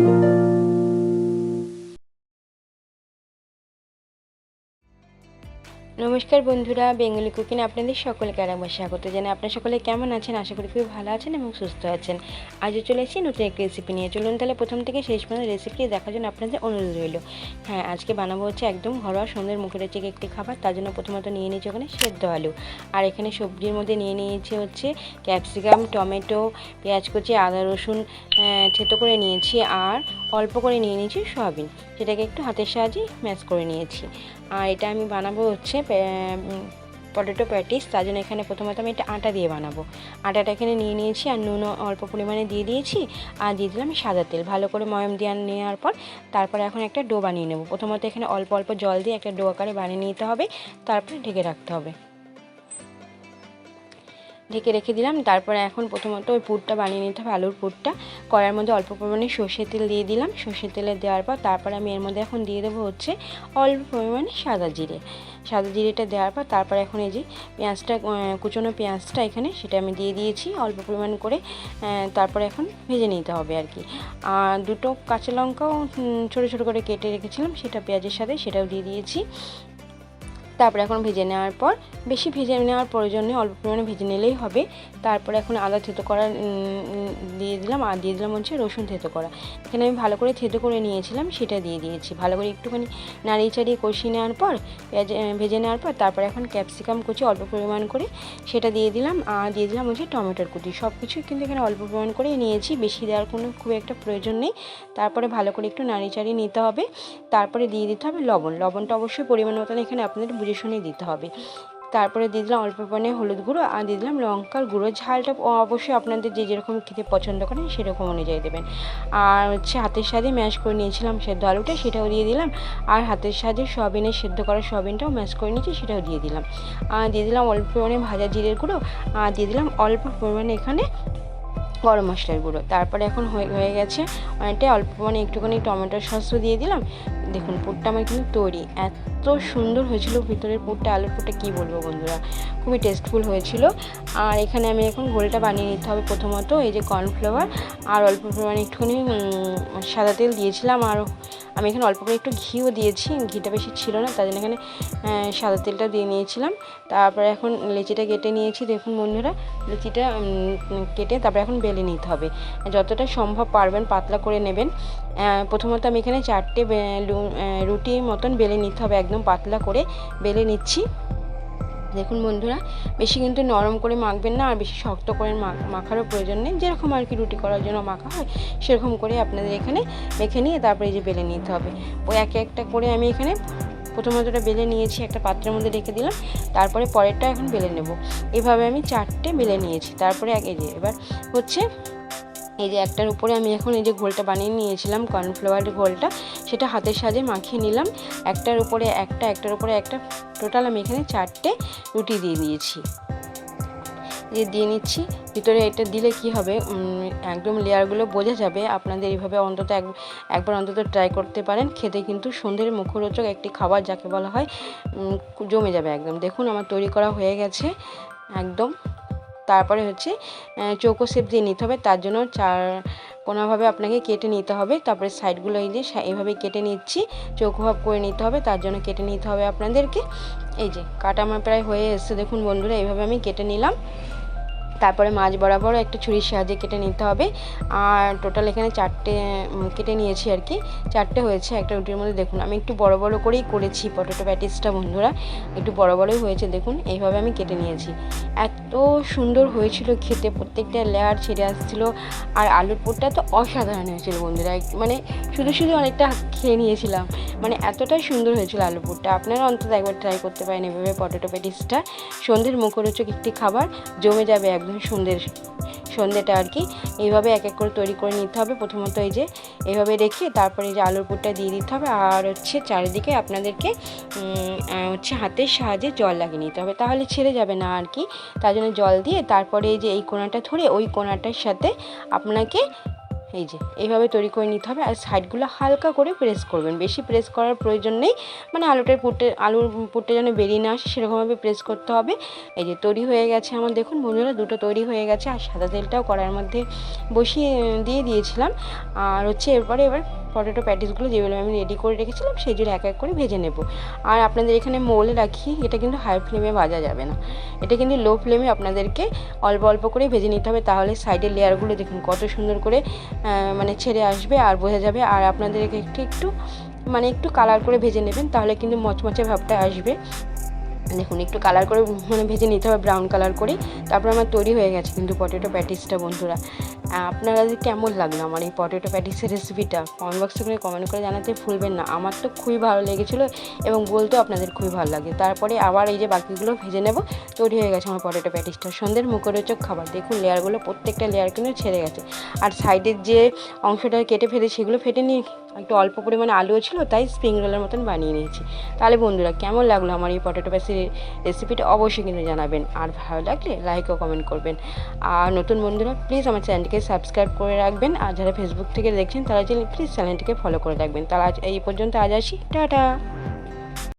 Thank you. নমস্কার বন্ধুরা, Bengali cooking আপনাদের সকলকে আরেকবার স্বাগত জানাই। আপনার সকলে কেমন আছেন? আশা করি খুবই ভালো আছেন এবং সুস্থ আছেন। আজও চলে এসেছি নতুন একটি রেসিপি নিয়ে। চলুন তাহলে প্রথম থেকে শেষ পর্যন্ত রেসিপিটি দেখার জন্য আপনাদের অনুরোধ রইল। হ্যাঁ আজকে বানাবো হচ্ছে একদম ঘরোয়া সন্ধ্যের মুখের হচ্ছে একটি খাবার। তার জন্য প্রথমত নিয়ে নিয়েছি ওখানে সেদ্ধ আলু। আর এখানে সবজির মধ্যে নিয়ে নিয়েছি হচ্ছে ক্যাপসিকাম টমেটো, পেঁয়াজ কুচি, আদা রসুন থেতো করে নিয়েছি আর অল্প করে নিয়ে নিয়েছি সয়াবিন। সেটাকে একটু হাতের সাহায্যে ম্যাশ করে নিয়েছি। আর এটা আমি বানাবো হচ্ছে পটেটো প্যাটিস তার জন্য এখানে প্রথমত আমি একটা আটা দিয়ে বানাবো। আটাটা এখানে নিয়ে নিয়েছি, আর নুনও অল্প পরিমাণে দিয়ে দিয়েছি, আর দিয়ে দিলাম সাদা তেল। ভালো করে ময়ম দিয়ে নেওয়ার পর তারপরে এখন একটা ডো বানিয়ে নেব। প্রথমত এখানে অল্প অল্প জল দিয়ে একটা ডো আকারে বানিয়ে নিতে হবে, তারপরে ঢেকে রাখতে হবে। ঢেকে রেখে দিলাম। তারপরে এখন প্রথমত ওই পুরটা বানিয়ে নিতে হবে, আলুর পুরটা। কড়ার মধ্যে অল্প পরিমাণে সর্ষের তেল দিয়ে দিলাম। সর্ষের তেলে দেওয়ার পর তারপরে আমি এর মধ্যে এখন দিয়ে দেবো হচ্ছে অল্প পরিমাণে সাদা জিরে। সাদা জিরেটা দেওয়ার পর তারপরে এখন এই যে পেঁয়াজটা কুচনো পেঁয়াজটা এখানে সেটা আমি দিয়ে দিয়েছি। অল্প পরিমাণ করে তারপরে এখন ভেজে নিতে হবে আর কি। আর দুটো কাঁচা লঙ্কাও ছোটো ছোটো করে কেটে রেখেছিলাম। সেটা পেঁয়াজের সাথে সেটাও দিয়ে দিয়েছি। তারপরে এখন ভেজে নেওয়ার পর, বেশি ভেজে নেওয়ার প্রয়োজন নেই, অল্প পরিমাণে ভেজে নিলেই হবে। তারপরে এখন আদা থেতো করা দিয়ে দিলাম, আর দিয়ে দিলাম হচ্ছে রসুন থেতো করা। এখানে আমি ভালো করে থেতো করে নিয়েছিলাম, সেটা দিয়ে দিয়েছি। ভালো করে একটুখানি নাড়িয়ে চাড়িয়ে কষিয়ে নেওয়ার পর, পেঁয়াজ ভেজে নেওয়ার পর, তারপরে এখন ক্যাপসিকাম কুচি অল্প পরিমাণ করে সেটা দিয়ে দিলাম, আর দিয়ে দিলাম হচ্ছে টমেটোর কুচি। সব কিছু কিন্তু এখানে অল্প পরিমাণ করে নিয়েছি, বেশি দেওয়ার কোনো খুব একটা প্রয়োজন নেই। তারপরে ভালো করে একটু নাড়িয়ে চাড়িয়ে নিতে হবে। তারপরে দিয়ে দিতে হবে লবণ। লবণটা অবশ্যই পরিমাণ মতন এখানে আপনাদের বুঝে শুনে দিতে হবে। তারপরে দিয়ে দিলাম অল্প পরিমাণে হলুদ গুঁড়ো আর দিয়ে দিলাম লঙ্কার গুঁড়ো। ঝালটা অবশ্যই আপনাদের যে যেরকম খেতে পছন্দ করেন সেরকম অনুযায়ী দেবেন। আর হচ্ছে হাতের সাথে ম্যাশ করে নিয়েছিলাম সেদ্ধ আলুটা, সেটাও দিয়ে দিলাম। আর হাতের সাথে সয়াবিনের সেদ্ধ করা সয়াবিনটাও ম্যাশ করে নিয়েছি, সেটাও দিয়ে দিলাম। আর দিয়ে দিলাম অল্প পরিমাণে ভাজা জিরের গুঁড়ো আর দিয়ে দিলাম অল্প পরিমাণে এখানে গরম মশলার গুঁড়ো। তারপরে এখন হয়ে হয়ে গেছে অনেকটাই অল্প পরিমাণে একটুখানি টমেটো সসও দিয়ে দিলাম। দেখুন পুরটা আমার কিন্তু তৈরি এত সুন্দর হয়েছিল ভিতরের পুরটা, আলুর পুরটা, কী বলব বন্ধুরা? খুবই টেস্টফুল হয়েছিল। আর এখানে আমি এখন ঘোলটা বানিয়ে নিতে হবে প্রথমত, এই যে কর্নফ্লাওয়ার আর অল্প পরিমাণে একটুখানি সাদা তেল দিয়েছিলাম, আর আমি এখানে অল্প করে একটু ঘিও দিয়েছি, ঘিটা বেশি ছিল না, তার জন্য এখানে সাদা তেলটা দিয়ে নিয়েছিলাম। তারপরে এখন লেচিটা কেটে নিয়েছি, দেখুন বন্ধুরা, লেচিটা কেটে তারপরে এখন বেলে নিতে হবে। যতটা সম্ভব পারবেন, পাতলা করে নেবেন। প্রথমত আমি এখানে চারটে রুটির মতন বেলে নিতে হবে একদম পাতলা করে বেলে নিচ্ছি। দেখুন বন্ধুরা, বেশি কিন্তু নরম করে মাখবেন না আর বেশি শক্ত করে মাখারও প্রয়োজন নেই। যেরকম আর কি রুটি করার জন্য মাখা হয়, সেরকম করে আপনাদের এখানে মেখে নিয়ে তারপরে যে বেলে নিতে হবে। ওই একে একটা করে আমি এখানে প্রথমত ওটা বেলে নিয়েছি, একটা পাত্রের মধ্যে রেখে দিলাম। তারপরে পরেরটা এখন বেলে নেব। এভাবে আমি চারটে বেলে নিয়েছি। তারপরে এক এই যে এবার হচ্ছে এই যে একটার উপরে আমি এখন এই যে ঘোলটা বানিয়ে নিয়েছিলাম কর্নফ্লাওয়ারের ঘোলটা, সেটা হাতের সাহায্যে মাখিয়ে নিলাম। একটার উপরে একটা, একটার উপরে একটা টোটাল আমি এখানে চারটে রুটি দিয়ে দিয়েছি। দিয়ে দিয়ে নিচ্ছি, ভিতরে এটা দিলে কি হবে একদম লেয়ারগুলো বোঝা যাবে, আপনাদের এইভাবে অন্তত এক, একবার অন্তত ট্রাই করতে পারেন, খেতে কিন্তু সন্ধ্যের মুখরোচক একটি খাবার যাকে বলা হয় জমে যাবে একদম। দেখুন আমার তৈরি করা হয়ে গেছে, একদম। তারপরে হচ্ছে চৌকো শেপ দিয়ে নিতে হবে। তার জন্য চার কোনোভাবে আপনাকে কেটে নিতে হবে। তারপরে সাইডগুলো এই যে এইভাবে কেটে নিচ্ছি। চৌকো ভাব করে নিতে হবে। তার জন্য কেটে নিতে হবে আপনাদেরকে। এই যে, কাটা আমার প্রায় হয়ে এসছে। দেখুন বন্ধুরা, এইভাবে আমি কেটে নিলাম। তারপরে মাছ বরাবর একটা ছুরির সাহায্যে কেটে নিতে হবে। আর টোটাল এখানে চারটে কেটে নিয়েছি আর কি চারটে হয়েছে, একটা রুটির মধ্যে দেখুন, আমি একটু বড় বড় করেই করেছি পটেটো প্যাটিসটা বন্ধুরা। একটু বড় বড়ই হয়েছে, দেখুন, এইভাবে আমি কেটে নিয়েছি। এত সুন্দর হয়েছিল খেতে, প্রত্যেকটা লেয়ার ছেড়ে আসছিল। আর আলুর পুরটা তো অসাধারণ হয়েছিল, বন্ধুরা। মানে শুধু শুধু অনেকটা খেয়ে নিয়েছিলাম। মানে এতটাই সুন্দর হয়েছিল আলু পুরটা আপনারা অন্তত একবার ট্রাই করতে পারেন এভাবে পটেটো প্যাটিসটা সন্ধ্যের মুখরোচক একটি খাবার, জমে যাবে একদম সন্ধ্যের, সন্ধ্যেটা আর কি। এইভাবে এক এক করে তৈরি করে নিতে হবে। প্রথমত এই যে, এইভাবে রেখে তারপরে এই যে আলুর পুরটা দিয়ে দিতে হবে। আর হচ্ছে চারিদিকে আপনাদেরকে হচ্ছে হাতের সাহায্যে জল লাগিয়ে নিতে হবে। তাহলে ছেড়ে যাবে না আর কি। তার জন্য জল দিয়ে তারপরে এই যে এই কোনাটা ধরে ওই কোনাটার সাথে আপনাকে এই যে, এইভাবে তৈরি করে নিতে হবে আর সাইডগুলো হালকা করে প্রেস করবেন। বেশি প্রেস করার প্রয়োজন নেই। মানে আলুটার পুটে আলুর পুটে যেন বেরিয়ে না আসে সেরকমভাবে প্রেস করতে হবে। এই যে, তৈরি হয়ে গেছে আমার। দেখুন বন্ধুরা, দুটো তৈরি হয়ে গেছে আর সাদা তেলটাও কড়াইয়ের মধ্যে বসিয়ে দিয়ে দিয়েছিলাম। আর হচ্ছে এরপরে এবার পটেটো প্যাটিসগুলো যেগুলো আমি রেডি করে রেখেছিলাম সেগুলো এক এক করে ভেজে নেব। আর আপনাদের এখানে মোলে রাখি এটা কিন্তু হাই ফ্লেমে ভাজা যাবে না। এটা কিন্তু লো ফ্লেমে আপনাদেরকে অল্প অল্প করে ভেজে নিতে হবে। তাহলে সাইডের লেয়ারগুলো দেখুন কত সুন্দর করে মানে ছেড়ে আসবে আর বোঝা যাবে। আর আপনাদেরকে একটু একটু মানে একটু কালার করে ভেজে নেবেন, তাহলে কিন্তু মচমচে ভাবটা আসবে। দেখুন, একটু কালার করে মানে ভেজে নিতে হবে ব্রাউন কালার করে তারপর আমার তৈরি হয়ে গেছে কিন্তু পটেটো প্যাটিসটা বন্ধুরা। আপনারা কেমন লাগল আমার এই পটেটো প্যাটিসের রেসিপিটা কমেন্ট বক্সে করে কমেন্ট করে জানাতে ভুলবেন না। আমার তো খুবই ভালো লেগেছিলো এবং বলতেও আপনাদের খুবই ভালো লাগে। তারপরে আবার এই যে বাকিগুলো ভেজে নেব, তৈরি হয়ে গেছে আমার পটেটো প্যাটিসটা সন্ধ্যের মুখরোচক খাবার, দেখুন লেয়ারগুলো প্রত্যেকটা লেয়ার কিন্তু ছেড়ে গেছে। আর সাইডের যে অংশটা কেটে ফেলে, সেগুলো ফেটে নিয়ে একটু অল্প পরিমাণে আলুও ছিল, তাই স্প্রিং রোলের মতন বানিয়ে নিয়েছি। তাহলে বন্ধুরা, কেমন লাগল আমার এই পটেটো প্যাসির রেসিপিটা অবশ্যই কিন্তু জানাবেন। আর ভালো লাগলে লাইক ও কমেন্ট করবেন। আর নতুন বন্ধুরা প্লিজ আমার চ্যানেলটিকে সাবস্ক্রাইব করে রাখবেন। আর যারা ফেসবুক থেকে দেখছেন, তারা প্লিজ চ্যানেলটিকে ফলো করে রাখবেন। তারা আজ এই পর্যন্ত আজ আসি। টাটা!